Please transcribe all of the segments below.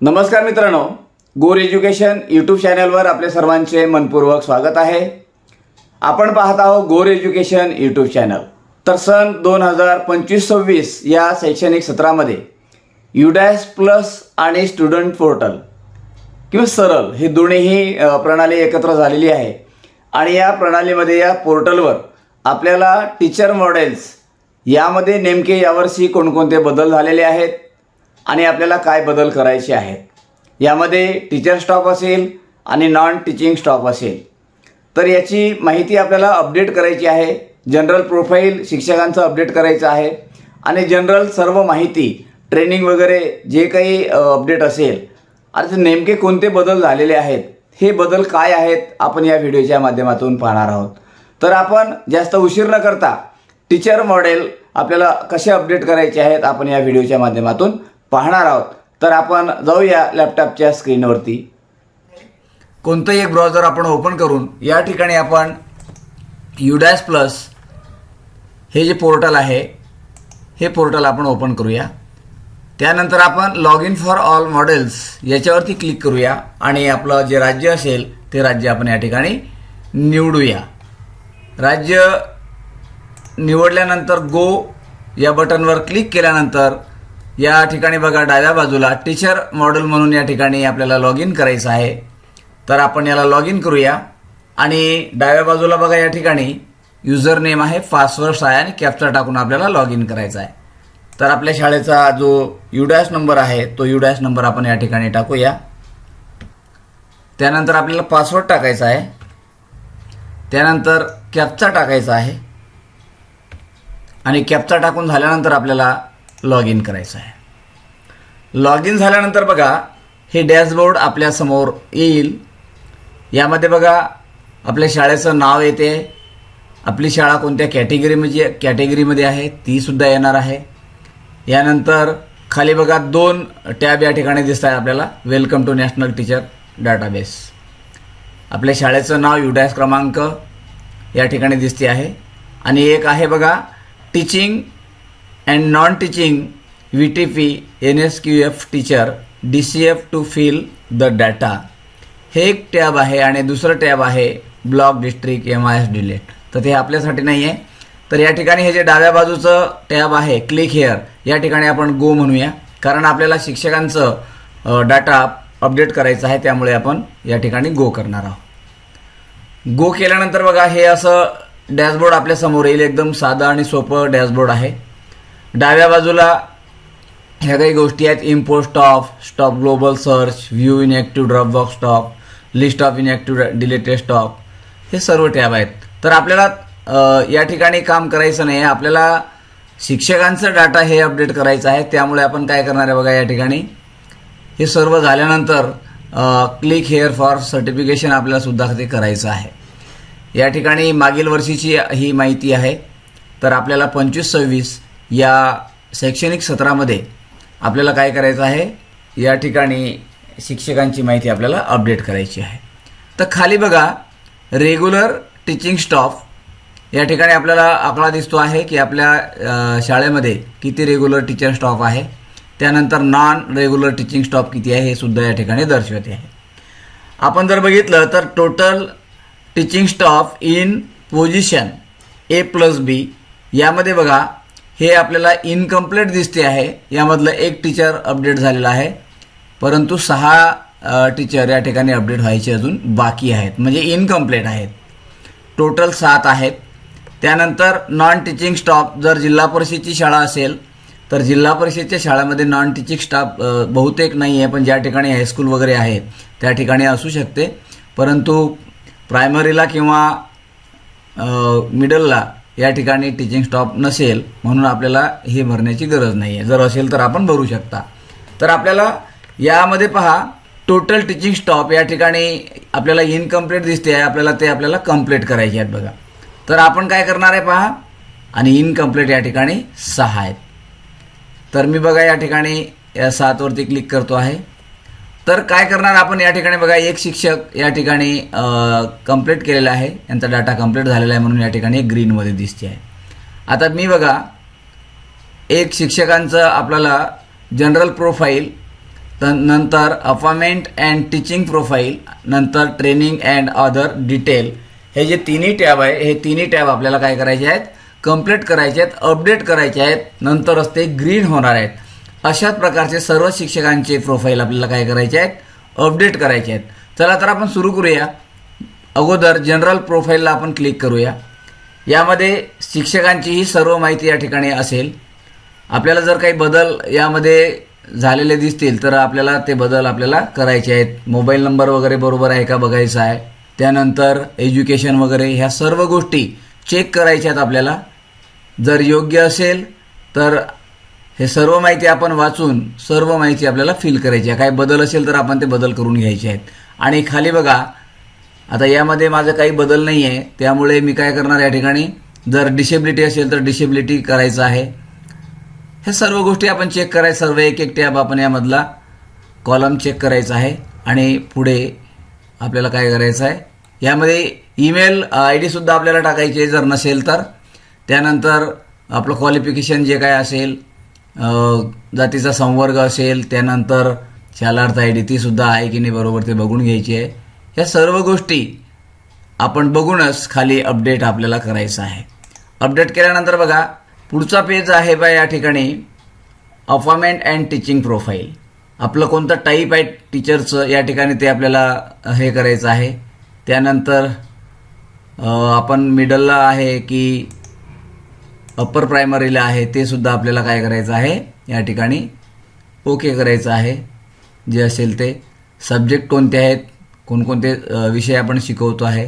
नमस्कार मित्रांनो गोर एज्युकेशन यूट्यूब चॅनलवर आपले सर्वांचे मनपूर्वक स्वागत आहे. आपण पाहत आहोत गोर एज्युकेशन यूट्यूब चॅनल तर सन दोन हजार पंचवीस सव्वीस या शैक्षणिक सत्रामध्ये युडॅस प्लस आणि स्टुडंट पोर्टल किंवा सरळ ही दोन्हीही प्रणाली एकत्र झालेली आहे. आणि या प्रणालीमध्ये या पोर्टलवर आपल्याला टीचर मॉडेल्स यामध्ये नेमके यावर्षी कोणकोणते बदल झालेले आहेत आणि आपल्याला काय बदल करायचे आहेत? यामध्ये टीचर स्टॉप असेल आणि नॉन टीचिंग स्टॉप असेल. तर याची माहिती आपल्याला अपडेट करायची आहे. जनरल प्रोफाईल शिक्षकांचं अपडेट करायचं आहे. आणि जनरल सर्व माहिती ट्रेनिंग वगैरे जे काही अपडेट असेल आता नेमके कोणते बदल झालेले आहेत? हे बदल काय आहेत? आपण या व्हिडिओच्या माध्यमातून पाहणार आहोत. तर आपण जास्त उशीर न करता टीचर मॉडेल आपल्याला कसे अपडेट करायचे आहेत? आपण या व्हिडिओच्या माध्यमातून पाहणार आहोत. तर आपण जाऊया लॅपटॉपच्या स्क्रीनवरती कोणतंही एक ब्राउझर आपण ओपन करून या ठिकाणी आपण युडॅस प्लस हे जे पोर्टल आहे हे पोर्टल आपण ओपन करूया. त्यानंतर आपण log in for all models याच्यावरती क्लिक करूया आणि आपलं जे राज्य असेल ते राज्य आपण या ठिकाणी निवडूया. राज्य निवडल्यानंतर गो या बटनवर क्लिक केल्यानंतर या ठिकाणी बघा डाव्या बाजूला टीचर मॉडेल म्हणून या ठिकाणी आपल्याला लॉग इन करायचं आहे. तर आपण याला लॉग इन करूया. आणि डाव्या बाजूला बघा या ठिकाणी युजर नेम आहे पासवर्ड्स आहे आणि कॅप्चा टाकून आपल्याला लॉग इन करायचा आहे. तर आपल्या शाळेचा जो युडॅश नंबर आहे तो युडॅश नंबर आपण या ठिकाणी टाकूया. त्यानंतर आपल्याला पासवर्ड टाकायचा आहे. त्यानंतर कॅप्चा टाकायचा आहे. आणि कॅप्चा टाकून झाल्यानंतर आपल्याला लॉग इन करायचं आहे. लॉग इन झाल्यानंतर बघा हे डॅशबोर्ड आपल्यासमोर येईल. यामध्ये बघा आपल्या शाळेचं नाव येते. आपली शाळा कोणत्या कॅटेगरीमध्ये कॅटेगरीमध्ये आहे तीसुद्धा येणार आहे. यानंतर खाली बघा दोन टॅब या ठिकाणी दिसत आहे आपल्याला. Welcome to national teacher database आपल्या शाळेचं नाव युडॅस क्रमांक या ठिकाणी दिसते आहे. आणि एक आहे बघा teaching and non teaching V T P N S Q F teacher D C F to fill the data हे एक टॅब आहे आणि दुसरं टॅब आहे block district M I S delete. तर ते आपल्यासाठी नाही आहे तर या ठिकाणी हे जे डाव्या बाजूचं टॅब आहे क्लिक हेअर या ठिकाणी आपण गो म्हणूया. कारण आपल्याला शिक्षकांचं डाटा अपडेट करायचं आहे त्यामुळे आपण या ठिकाणी गो करणार आहोत. गो केल्यानंतर बघा हे असं डॅशबोर्ड आपल्यासमोर येईल. एकदम साधं आणि सोपं डॅशबोर्ड आहे. डाव्या बाजूला ह्या काही गोष्टी आहेत. Import staff staff global search view inactive dropbox staff list of inactive deleted staff हे सर्व टॅब आहेत. तर आपल्याला या ठिकाणी काम करायचं नाही आपल्याला शिक्षकांचं डाटा हे अपडेट करायचं आहे. त्यामुळे आपण काय करणार आहे बघा या ठिकाणी? हे सर्व झाल्यानंतर क्लिक हेअर फॉर सर्टिफिकेशन आपल्याला सुद्धा ते करायचं आहे. या ठिकाणी मागील वर्षीची ही माहिती आहे. तर आपल्याला पंचवीस सव्वीस या शैक्षणिक सत्रामध्ये आपल्याला काय करायचं आहे? या ठिकाणी शिक्षकांची माहिती आपल्याला अपडेट करायची आहे. तर खाली बघा रेग्युलर टीचिंग स्टॉफ या ठिकाणी आपल्याला आकडा दिसतो आहे की आपल्या शाळेमध्ये किती रेग्युलर टीचर स्टॉफ आहे. त्यानंतर नॉन रेग्युलर टीचिंग स्टॉफ किती आहे हे सुद्धा या ठिकाणी दर्शवते आहे. आपण जर बघितलं तर total teaching staff in position A plus B यामध्ये बघा हे आपल्याला इनकम्प्लीट दिसते आहे. यामधलं एक टीचर अपडेट झालेला आहे. परंतु सहा टीचर या ठिकाणी अपडेट व्हायचे अजून बाकी आहेत. म्हणजे इनकम्प्लीट आहेत. टोटल सात आहेत. त्यानंतर नॉन टीचिंग स्टाफ जर जिल्हा परिषदेची शाळा असेल तर जिल्हा परिषदेच्या शाळेमध्ये नॉन टीचिंग स्टाफ बहुतेक नाही आहे पण ज्या ठिकाणी हायस्कूल वगैरे आहे त्या ठिकाणी असू शकते. परंतु प्रायमरीला किंवा मिडलला या ठिकाणी टीचिंग स्टॉप नसेल म्हणून आपल्याला हे भरण्याची गरज नाही आहे जर असेल तर आपण भरू शकता. तर आपल्याला यामध्ये पहा टोटल टीचिंग स्टॉप या ठिकाणी आपल्याला इनकम्प्लीट दिसते आहे आपल्याला ते आपल्याला कंप्लीट करायचे आहेत बघा. तर आपण काय करणार आहे पहा आणि इनकम्प्लीट या ठिकाणी सहा आहेत. तर मी बघा या ठिकाणी या सातवरती क्लिक करतो आहे. तर काय करणार आपण या ठिकाणी बघा एक शिक्षक या ठिकाणी कंप्लीट केलेला आहे. यांचा डाटा कंप्लीट झालेला आहे म्हणून या ठिकाणी ग्रीनमध्ये दिसते आहे. आता मी बघा एक शिक्षकांचं आपल्याला जनरल प्रोफाईल तर नंतर अपॉइंटमेंट अँड टीचिंग प्रोफाईल नंतर ट्रेनिंग अँड अदर डिटेल हे जे तिन्ही टॅब आहे हे तिन्ही टॅब आपल्याला काय करायचे आहेत? कंप्लीट करायचे आहेत अपडेट करायचे आहेत. नंतरच ते ग्रीन होणार आहेत. अशाच प्रकारचे सर्व शिक्षकांचे प्रोफाईल आपल्याला काय करायचे आहेत? अपडेट करायचे आहेत. चला तर आपण सुरू करूया. अगोदर जनरल प्रोफाईलला आपण क्लिक करूया. यामध्ये शिक्षकांची ही सर्व माहिती या ठिकाणी असेल. आपल्याला जर काही बदल यामध्ये झालेले दिसतील तर आपल्याला ते बदल आपल्याला करायचे आहेत. मोबाईल नंबर वगैरे बरोबर आहे का बघायचा आहे? त्यानंतर एज्युकेशन वगैरे ह्या सर्व गोष्टी चेक करायच्या आहेत आपल्याला. जर योग्य असेल तर हे सर्व माहिती आपण वाचून सर्व माहिती आपल्याला फील करायची आहे. काही बदल असेल तर आपण ते बदल करून घ्यायचे आहेत. आणि खाली बघा आता यामध्ये माझं काही बदल नाही आहे त्यामुळे मी काय करणार या ठिकाणी? जर डिसेबिलिटी असेल तर डिसेबिलिटी करायचं आहे. हे सर्व गोष्टी आपण चेक करायचं सर्व एक एक टॅब आपण यामधला कॉलम चेक करायचा आहे. आणि पुढे आपल्याला काय करायचं आहे? यामध्ये ईमेल आय डीसुद्धा आपल्याला टाकायची आहे. जर नसेल तर. त्यानंतर आपलं क्वालिफिकेशन जे काय असेल जातीचा संवर्ग असेल त्यानंतर शालार्थ आय डी तीसुद्धा आहे की नाही बरोबर ते बघून घ्यायची आहे. या सर्व गोष्टी आपण बघूनच खाली अपडेट आपल्याला करायचं आहे. अपडेट केल्यानंतर बघा पुढचा पेज आहे बा या ठिकाणी अपॉइंटमेंट अँड टीचिंग प्रोफाईल आपलं कोणतं टाईप आहे टीचरचं या ठिकाणी ते आपल्याला हे करायचं आहे. त्यानंतर आपण मिडलला आहे की अप्पर प्रायमरीला आहे ते सुद्धा आपल्याला काय करायचं आहे? या ठिकाणी ओके करायचं आहे. जे असेल ते. सब्जेक्ट कोणते आहेत? कोणकोणते विषय आपण शिकवतो आहे?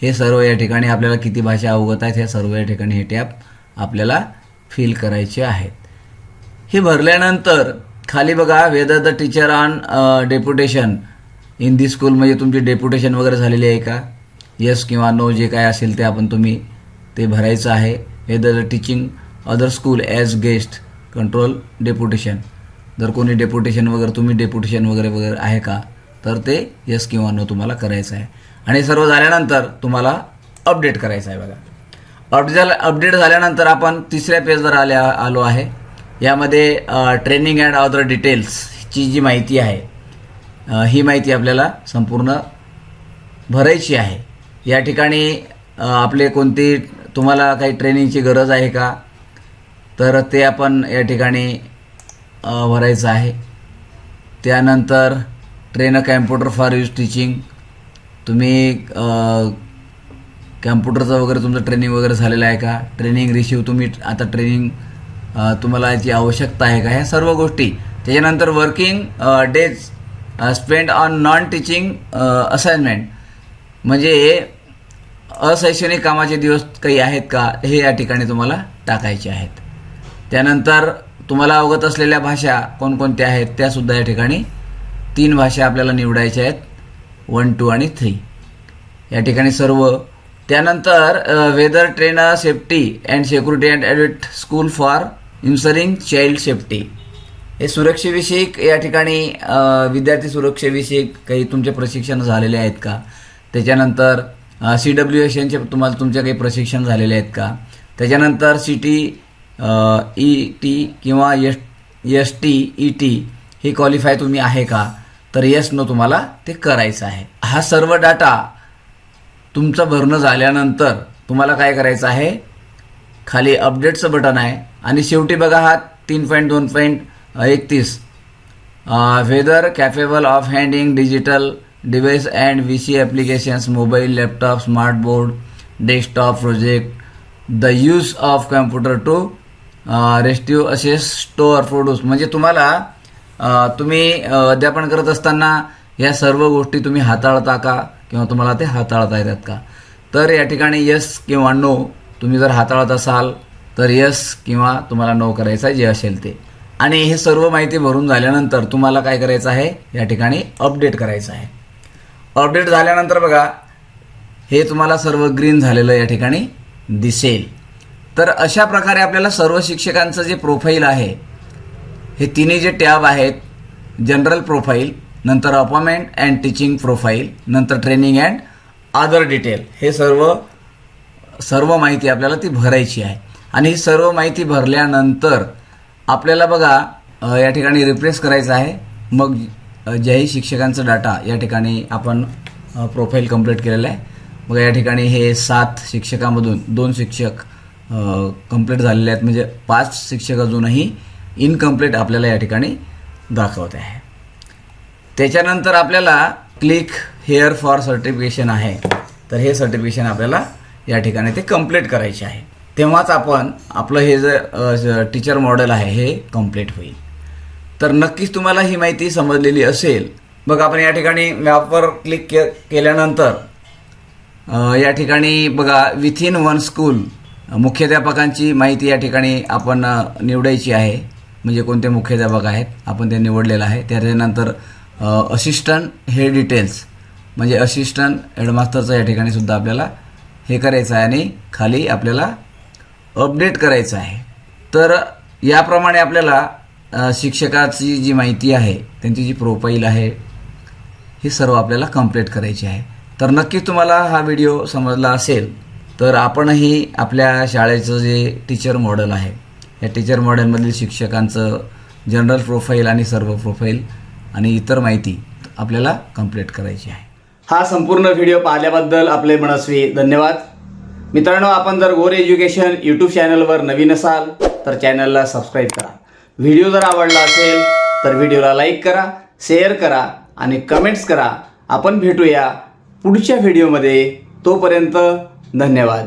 हे सर्व या ठिकाणी आपल्याला किती भाषा अवगत आहेत? हे सर्व या ठिकाणी हे टॅब आपल्याला फिल करायचे आहेत. हे भरल्यानंतर खाली बघा whether the teacher on deputation in the school म्हणजे तुमची डेप्युटेशन वगैरे झालेली आहे का? येस किंवा नो जे काय असेल ते आपण तुम्ही ते भरायचं आहे. Whether the teaching other school as guest control deputation जर कोणी डेपुटेशन वगैरे तुम्ही डेपुटेशन वगैरे वगैरे आहे का? तर ते यस किंवा नो तुम्हाला करायचं आहे. आणि सर्व झाल्यानंतर तुम्हाला अपडेट करायचं आहे बघा. अपडेट झाल्या अपडेट झाल्यानंतर आपण तिसऱ्या पेजवर आल्या आलो आहे. यामध्ये ट्रेनिंग अँड अदर डिटेल्सची जी माहिती आहे ही माहिती आपल्याला संपूर्ण भरायची आहे. या ठिकाणी आपले कोणती तुम्हाला काही ट्रेनिंगची गरज आहे का? तर ते आपण या ठिकाणी भरायचं आहे. त्यानंतर train a computer for use teaching तुम्ही कॅम्प्युटरचं वगैरे तुमचं ट्रेनिंग वगैरे झालेलं आहे का? ट्रेनिंग रिसिव्ह तुम्ही आता ट्रेनिंग तुम्हाला याची आवश्यकता आहे का? ह्या सर्व गोष्टी. त्याच्यानंतर working days spend on non teaching assignment म्हणजे अशैक्षणिक कामाचे दिवस काही आहेत का? हे या ठिकाणी तुम्हाला टाकायचे आहेत. त्यानंतर तुम्हाला अवगत असलेल्या भाषा कोणकोणत्या आहेत त्यासुद्धा या ठिकाणी तीन भाषा आपल्याला निवडायच्या आहेत. वन टू आणि थ्री या ठिकाणी सर्व. त्यानंतर whether trainer safety and security and audit school for ensuring child safety हे सुरक्षेविषयक या ठिकाणी विद्यार्थी सुरक्षेविषयक काही तुमचे प्रशिक्षण झालेले आहेत का? त्याच्यानंतर सी डब्ल्यू एस यांचे तुम्हाला तुमचे काही प्रशिक्षण झालेले आहेत का? त्याच्यानंतर सी टी ई टी किंवा S S T E T हे क्वालिफाय तुम्ही आहे का? तर यस नो तुम्हाला ते करायचं आहे. हा सर्व डाटा तुमचं भरणं झाल्यानंतर तुम्हाला काय करायचं आहे? खाली अपडेटचं बटन आहे. आणि शेवटी बघा हा तीन पॉईंट दोन पॉईंट एकतीस. Whether capable of handing digital device and V C applications mobile laptop smart board desktop project the use of computer to रेस्ट्यू असे स्टोअर प्रोड्यूस म्हणजे तुम्हाला uh, तुम्ही uh, अध्यापन करत असताना या सर्व गोष्टी तुम्ही हाताळता का? किंवा तुम्हाला ते हाताळता येतात का? तर या ठिकाणी यस किंवा नो तुम्ही जर हाताळत असाल तर यस किंवा तुम्हाला नो करायचं आहे जे असेल ते. आणि हे सर्व माहिती भरून झाल्यानंतर तुम्हाला काय करायचं आहे? या ठिकाणी अपडेट करायचं आहे. अपडेट झाल्यानंतर बघा हे तुम्हाला सर्व ग्रीन झालेलं या ठिकाणी दिसेल. तर अशा प्रकारे आपल्याला सर्व शिक्षकांचं जे प्रोफाईल आहे हे तिन्ही जे टॅब आहेत जनरल प्रोफाईल नंतर अपॉइंटमेंट अँड टीचिंग प्रोफाईल नंतर ट्रेनिंग अँड अदर डिटेल हे सर्व सर्व माहिती आपल्याला ती भरायची आहे. आणि ही सर्व माहिती भरल्यानंतर आपल्याला बघा या ठिकाणी रिप्लेस करायचं आहे. मग ज्याही शिक्षकांचा डाटा या ठिकाणी आपण प्रोफाईल कंप्लीट केलेलं आहे. मग या ठिकाणी हे सात शिक्षकामधून दोन शिक्षक कंप्लीट झालेले आहेत. म्हणजे पाच शिक्षक अजूनही इनकम्प्लीट आपल्याला या ठिकाणी दाखवत आहे. त्याच्यानंतर आपल्याला क्लिक हेअर फॉर सर्टिफिकेशन आहे. तर हे सर्टिफिकेशन आपल्याला या ठिकाणी ते कंप्लीट करायचे आहे. तेव्हाच आपण आपलं हे जे टीचर मॉडेल आहे हे कंप्लीट होईल. तर नक्कीच तुम्हाला ही माहिती समजलेली असेल. बघा आपण या ठिकाणी मॅपवर क्लिक के केल्यानंतर या ठिकाणी बघा विथिन वन स्कूल मुख्याध्यापकांची माहिती या ठिकाणी आपण निवडायची आहे. म्हणजे कोणते मुख्याध्यापक आहेत आपण ते निवडलेलं आहे. त्याच्यानंतर असिस्टंट हे डिटेल्स म्हणजे असिस्टंट हेडमास्टरचं या ठिकाणी सुद्धा आपल्याला हे करायचं आहे आणि खाली आपल्याला अपडेट करायचं आहे. तर याप्रमाणे आपल्याला शिक्षकाची जी माहिती आहे त्यांची जी प्रोफाईल आहे ही सर्व आपल्याला कंप्लीट करायची आहे. तर नक्कीच तुम्हाला हा व्हिडिओ समजला असेल तर आपणही आपल्या शाळेचं जे टीचर मॉडेल आहे या टीचर मॉडेलमधील शिक्षकांचं जनरल प्रोफाईल आणि सर्व प्रोफाईल आणि इतर माहिती आपल्याला कंप्लीट करायची आहे. हा संपूर्ण व्हिडिओ पाहिल्याबद्दल आपले मनस्वी धन्यवाद. मित्रांनो आपण जर गोर एज्युकेशन यूट्यूब चॅनलवर नवीन असाल तर चॅनलला सबस्क्राईब करा. व्हिडिओ जर आवडला असेल तर व्हिडिओला लाईक करा शेअर करा आणि कमेंट्स करा. आपण भेटूया पुढच्या व्हिडिओमध्ये. तोपर्यंत धन्यवाद.